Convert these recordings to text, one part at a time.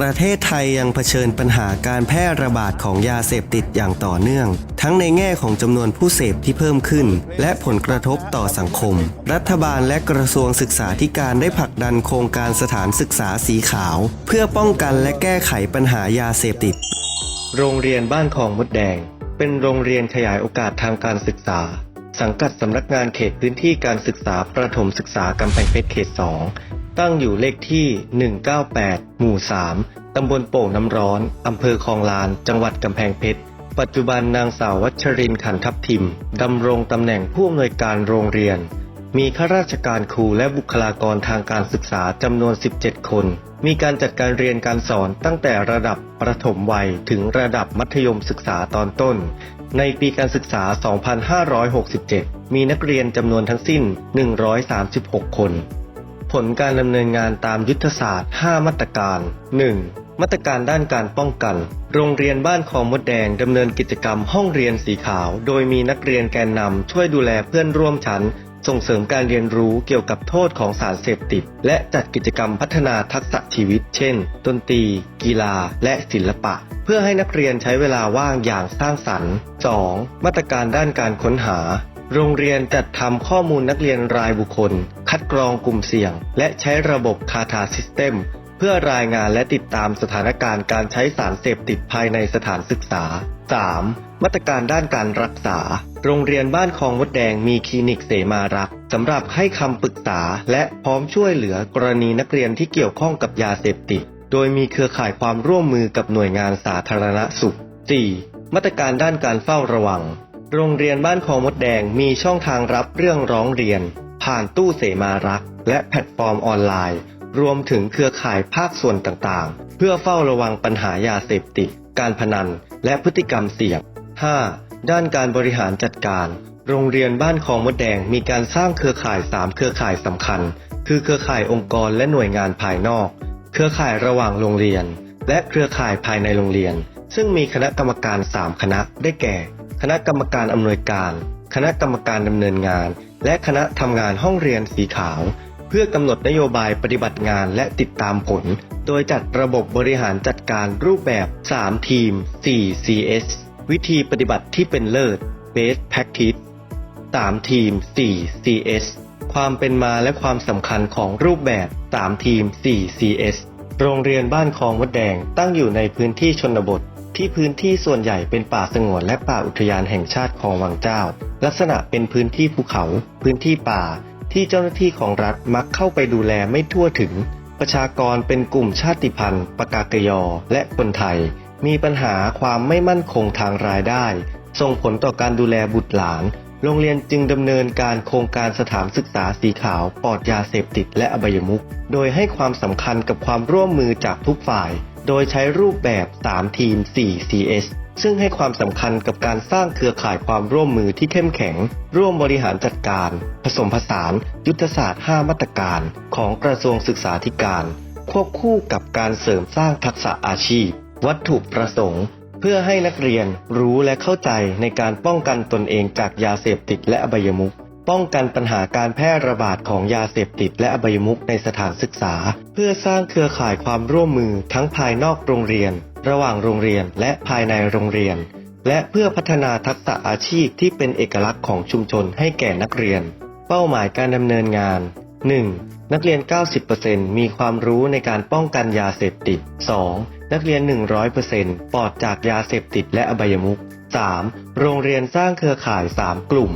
ประเทศไทยยังเผชิญปัญหาการแพร่ระบาดของยาเสพติดอย่างต่อเนื่อง ทั้งในแง่ของจำนวนผู้เสพที่เพิ่มขึ้น และผลกระทบต่อสังคม รัฐบาลและกระทรวงศึกษาธิการได้ผลักดันโครงการสถานศึกษาสีขาว เพื่อป้องกันและแก้ไขปัญหายาเสพติด โรงเรียนบ้านคลองมดแดง เป็นโรงเรียนขยายโอกาสทางการศึกษา สังกัดสำนักงานเขตพื้นที่การศึกษาประถมศึกษากำแพงเพชรเขต 2 ตั้งอยู่เลขที่ 198 หมู่ 3 ตำบลโป่งน้ำร้อน อำเภอคลองลาน จังหวัดกำแพงเพชร ปัจจุบันนางสาววัชรินขันทับทิม ดำรงตำแหน่งผู้อำนวยการโรงเรียน มีข้าราชการครูและบุคลากรทางการศึกษาจำนวน 17 คน มีการจัดการเรียนการสอนตั้งแต่ระดับประถมวัยถึงระดับมัธยมศึกษาตอนต้น ในปีการศึกษา 2567 มีนักเรียนจำนวนทั้งสิ้น 136 คน ผลการดำเนินงานตามยุทธศาสตร์ 5 มาตรการ 1. มาตรการด้านการป้องกัน โรงเรียนบ้านคลองมดแดงดำเนินกิจกรรมห้องเรียนสีขาว โดยมีนักเรียนแกนนำช่วยดูแลเพื่อนร่วมชั้น ส่งเสริมการเรียนรู้เกี่ยวกับโทษของสารเสพติด และจัดกิจกรรมพัฒนาทักษะชีวิต เช่น ดนตรี กีฬา และศิลปะเพื่อให้นักเรียนใช้เวลาว่างอย่างสร้างสรรค์ 2. มาตรการด้านการค้นหา โรงเรียนจัดทำข้อมูลนักเรียนรายบุคคล คัดกรองกลุ่มเสี่ยง และใช้ระบบคาทาซิสเต็มเพื่อรายงานและติดตามสถานการณ์การใช้สารเสพติดภายในสถานศึกษา 3. มาตรการด้านการรักษา โรงเรียนบ้านคลองมดแดงมีคลินิกเสมารักสำหรับให้คำปรึกษาและพร้อมช่วยเหลือกรณีนักเรียนที่เกี่ยวข้องกับยาเสพติด โดยมีเครือข่ายความร่วมมือกับหน่วยงานสาธารณสุข 4. มาตรการด้านการเฝ้าระวัง โรงเรียนบ้านคลองมดแดงมีช่องทางรับเรื่องร้องเรียน ผ่านตู้เสมารัก และแพลตฟอร์มออนไลน์ รวมถึงเครือข่ายภาคส่วนต่างๆ เพื่อเฝ้าระวังปัญหายาเสพติด การพนัน และพฤติกรรมเสี่ยง 5. ด้านการบริหารจัดการ โรงเรียนบ้านคลองมดแดงมีการสร้างเครือข่าย 3 เครือข่ายสำคัญ คือเครือข่ายองค์กรและหน่วยงานภายนอก เครือข่ายระหว่างโรงเรียน และเครือข่ายภายในโรงเรียน ซึ่งมีคณะกรรมการ 3 คณะได้แก่ คณะกรรมการอำนวยการ คณะกรรมการดำเนินงาน และคณะทำงานห้องเรียนสีขาว เพื่อกำหนดนโยบายปฏิบัติงานและติดตามผล โดยจัดระบบบริหารจัดการรูปแบบ 3 ทีม 4 CS วิธีปฏิบัติที่เป็นเลิศ Best Practice 3 ทีม 4 CS ความเป็นมาและความสำคัญของรูปแบบ 3 ทีม 4 CS โรงเรียนบ้านคลองมดแดงตั้งอยู่ในพื้นที่ชนบท ที่พื้นที่ส่วนใหญ่เป็นป่าสงวนและป่าอุทยานแห่งชาติคลองวังเจ้า ลักษณะเป็นพื้นที่ภูเขา พื้นที่ป่า ที่เจ้าหน้าที่ของรัฐมักเข้าไปดูแลไม่ทั่วถึง ประชากรเป็นกลุ่มชาติพันธุ์ปากากยอ และคนไทย มีปัญหาความไม่มั่นคงทางรายได้ ส่งผลต่อการดูแลบุตรหลาน โรงเรียนจึงดำเนินการโครงการสถานศึกษาสีขาวปลอดยาเสพติดและอบายมุขโดยให้ความสำคัญกับความร่วมมือจากทุกฝ่าย โดยใช้รูปแบบ 3 ทีม 4 CS ซึ่งให้ความสำคัญกับการสร้างเครือข่ายความร่วมมือที่เข้มแข็ง ร่วมบริหารจัดการ ผสมผสาน ยุทธศาสตร์ 5 มาตรการ ของกระทรวงศึกษาธิการ ควบคู่กับการเสริมสร้างทักษะอาชีพ วัตถุประสงค์ เพื่อให้นักเรียนรู้และเข้าใจในการป้องกันตนเองจากยาเสพติดและอบายมุข ป้องกันปัญหาการแพร่ระบาดของยาเสพติดและอบายมุขในสถานศึกษา เพื่อสร้างเครือข่ายความร่วมมือทั้งภายนอกโรงเรียน ระหว่างโรงเรียนและภายในโรงเรียน และเพื่อพัฒนาทักษะอาชีพที่เป็นเอกลักษณ์ของชุมชนให้แก่นักเรียน เป้าหมายการดำเนินงาน 1. นักเรียน 90%มีความรู้ในการป้องกันยาเสพติด 2. นักเรียน 100%ปลอดจากยาเสพติดและอบายมุข 3. โรงเรียนสร้างเครือข่าย 3 กลุ่ม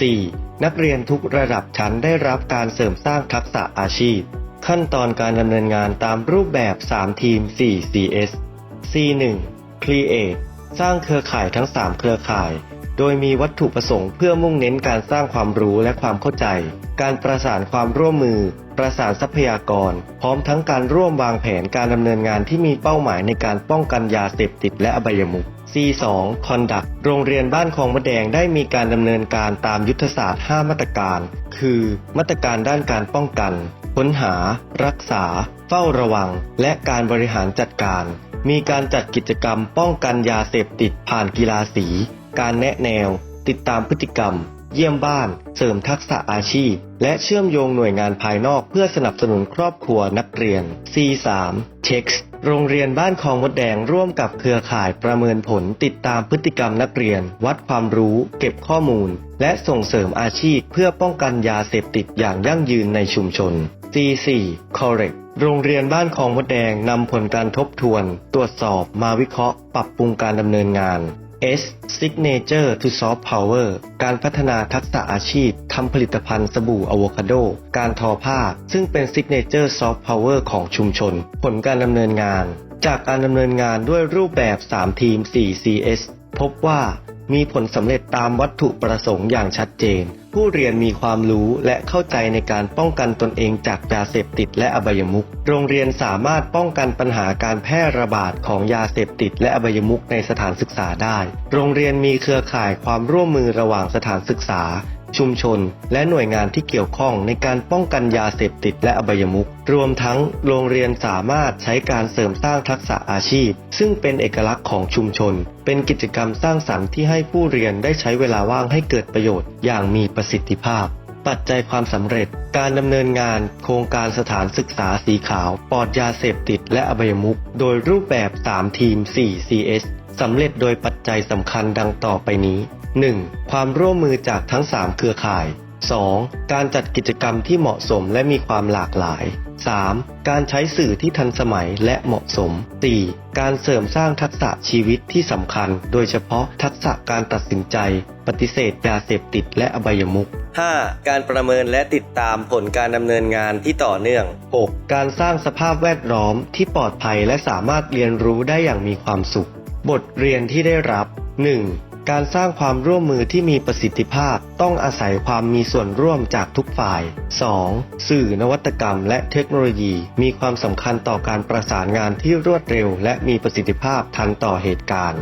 4. นักเรียนทุกระดับชั้นได้รับการเสริมสร้างทักษะอาชีพ ขั้นตอนการดำเนินงานตามรูปแบบ 3 ทีม 4 CS C1 Create สร้างเครือข่ายทั้ง 3 เครือข่าย โดยมีวัตถุประสงค์เพื่อมุ่งเน้นการสร้างความรู้และความเข้าใจ การประสานความร่วมมือ ประสานทรัพยากร พร้อมทั้งการร่วมวางแผนการดำเนินงานที่มีเป้าหมายในการป้องกันยาเสพติดและอบายมุข C2 Conduct โรงเรียนบ้านคลองมะแดงได้มีการดำเนินการตามยุทธศาสตร์ 5 มาตรการ คือ มาตรการด้านการป้องกัน ค้นหา รักษา เฝ้าระวัง และการบริหารจัดการ มีการจัดกิจกรรมป้องกันยาเสพติดผ่านกีฬาสี การแนะแนว ติดตามพฤติกรรม เยี่ยมบ้าน เสริมทักษะอาชีพ และเชื่อมโยงหน่วยงานภายนอกเพื่อสนับสนุนครอบครัวนักเรียน C3 เช็คโรงเรียนบ้านคลองมดแดงร่วมกับเครือข่ายประเมินผลติดตามพฤติกรรมนักเรียน วัดความรู้ เก็บข้อมูล และส่งเสริมอาชีพเพื่อป้องกันยาเสพติดอย่างยั่งยืนในชุมชน C4 Correct โรงเรียนบ้านคลองมดแดงนำผลการทบทวน ตรวจสอบมาวิเคราะห์ ปรับปรุงการดำเนินงาน S Signature to Soft Power การพัฒนาทักษะอาชีพทำผลิตภัณฑ์สบู่อะโวคาโด การทอผ้า ซึ่งเป็น Signature Soft Power ของชุมชน ผลการดำเนินงาน จากการดำเนินงานด้วยรูปแบบ 3 ทีม 4 CS พบว่า มีผลสำเร็จตามวัตถุประสงค์อย่างชัดเจน ผู้เรียนมีความรู้และเข้าใจในการป้องกันตนเองจากยาเสพติดและอบายมุข โรงเรียนสามารถป้องกันปัญหาการแพร่ระบาดของยาเสพติดและอบายมุขในสถานศึกษาได้ โรงเรียนมีเครือข่ายความร่วมมือระหว่างสถานศึกษา ชุมชน และหน่วยงานที่เกี่ยวข้องในการป้องกันยาเสพติดและอบายมุขรวมทั้งโรงเรียนสามารถใช้การเสริมสร้างทักษะอาชีพ ซึ่งเป็นเอกลักษณ์ของชุมชน เป็นกิจกรรมสร้างสรรค์ที่ให้ผู้เรียนได้ใช้เวลาว่างให้เกิดประโยชน์อย่างมีประสิทธิภาพ ปัจจัยความสำเร็จ การดำเนินงาน โครงการสถานศึกษาสีขาว ปลอดยาเสพติดและอบายมุขโดยรูปแบบ 3 ทีม 4 CS สำเร็จโดยปัจจัยสำคัญดังต่อไปนี้ 1. ความร่วมมือจากทั้ง 3 เครือข่าย 2. การจัดกิจกรรมที่เหมาะสมและมีความหลากหลาย 3. การใช้สื่อที่ทันสมัยและเหมาะสม 4. การเสริมสร้างทักษะชีวิตที่สำคัญ โดยเฉพาะทักษะการตัดสินใจ ปฏิเสธยาเสพติดและอบายมุข 5. การประเมินและติดตามผลการดำเนินงานที่ต่อเนื่อง 6. การสร้างสภาพแวดล้อมที่ปลอดภัยและสามารถเรียนรู้ได้อย่างมีความสุข บทเรียนที่ได้รับ 1. การสร้างความร่วมมือที่มีประสิทธิภาพต้องอาศัยความมีส่วนร่วมจากทุกฝ่าย 2. สื่อนวัตกรรมและเทคโนโลยี มีความสำคัญต่อการประสานงานที่รวดเร็ว และมีประสิทธิภาพทันต่อเหตุการณ์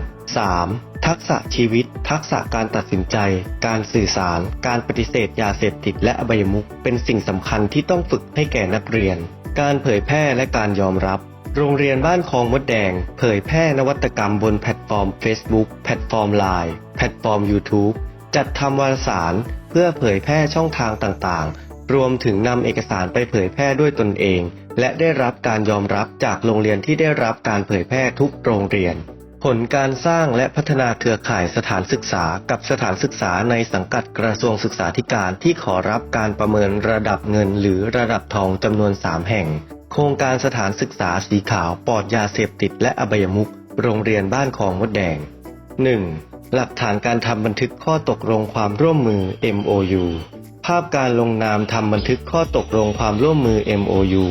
3. ทักษะชีวิต ทักษะการตัดสินใจ การสื่อสาร การปฏิเสธยาเสพติดและอบายมุขเป็นสิ่งสำคัญที่ต้องฝึกให้แก่นักเรียน การเผยแพร่และการยอมรับ โรงเรียนบ้านคลองมดแดง เผยแพร่นวัตกรรมบนแพลตฟอร์ม Facebook แพลตฟอร์ม Line แพลตฟอร์ม YouTube จัดทำวารสารเพื่อเผยแพร่ช่องทางต่างๆ รวมถึงนำเอกสารไปเผยแพร่ด้วยตนเอง และได้รับการยอมรับจากโรงเรียนที่ได้รับการเผยแพร่ทุกโรงเรียน ผลการสร้างและพัฒนาเครือข่ายสถานศึกษากับสถานศึกษาในสังกัดกระทรวงศึกษาธิการที่ขอรับการประเมินระดับเงินหรือระดับทองจำนวน 3 แห่ง โครงการสถานศึกษาสีขาวปลอดยาเสพติดและอบายมุขโรงเรียนบ้านคลองมดแดง 1. หลักฐานการทำบันทึกข้อตกลงความร่วมมือ MOU ภาพการลงนามทำบันทึกข้อตกลงความร่วมมือ MOU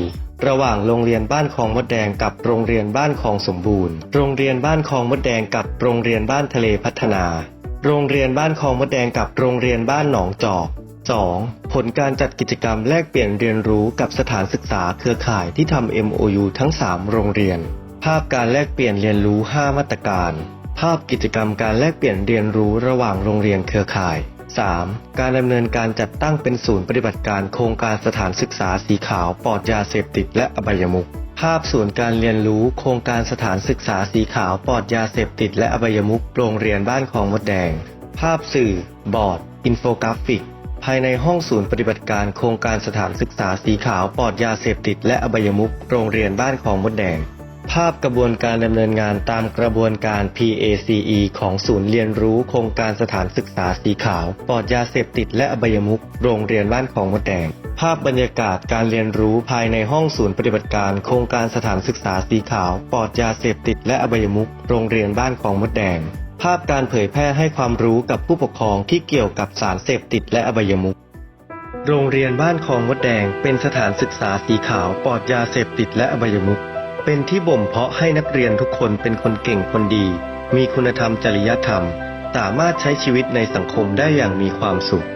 ระหว่างโรงเรียนบ้านคลองมดแดงกับโรงเรียนบ้านคลองสมบูรณ์ โรงเรียนบ้านคลองมดแดงกับโรงเรียนบ้านทะเลพัฒนา โรงเรียนบ้านคลองมดแดงกับโรงเรียนบ้านหนองจอก 2. ผลการจัดกิจกรรมแลกเปลี่ยนเรียนรู้กับสถานศึกษาเครือข่ายที่ทำ MOU ทั้ง 3 โรงเรียน ภาพการแลกเปลี่ยนเรียนรู้ 5 มาตรการ ภาพกิจกรรมการแลกเปลี่ยนเรียนรู้ระหว่างโรงเรียนเครือข่าย 3. การดำเนินการจัดตั้งเป็นศูนย์ปฏิบัติการโครงการสถานศึกษาสีขาวปลอดยาเสพติดและอบายมุข ภาพศูนย์การเรียนรู้โครงการสถานศึกษาสีขาวปลอดยาเสพติดและอบายมุขโรงเรียนบ้านคลองมดแดง ภาพสื่อบอร์ด อินโฟกราฟิก ภายในห้องศูนย์ปฏิบัติการโครงการสถานศึกษาสีขาวปลอดยาเสพติดและอบายมุขโรงเรียนบ้านคลองมดแดง ภาพกระบวนการดำเนินงานตามกระบวนการ PACE ของศูนย์เรียนรู้โครงการสถานศึกษาสีขาวปลอดยาเสพติดและอบายมุขโรงเรียนบ้านคลองมดแดงภาพบรรยากาศการเรียนรู้ภายในห้องศูนย์ปฏิบัติการ โครงการสถานศึกษาสีขาวปลอดยาเสพติดและอบายมุขโรงเรียนบ้านคลองมดแดง ภาพการเผยแพร่ให้ความรู้กับผู้ปกครองที่เกี่ยวกับสารเสพติดและอบายมุข โรงเรียนบ้านคลองมดแดงเป็นสถานศึกษาสีขาวปลอดยาเสพติดและอบายมุข เป็นที่บ่มเพาะให้นักเรียนทุกคนเป็นคนเก่งคนดี มีคุณธรรมจริยธรรม สามารถใช้ชีวิตในสังคมได้อย่างมีความสุข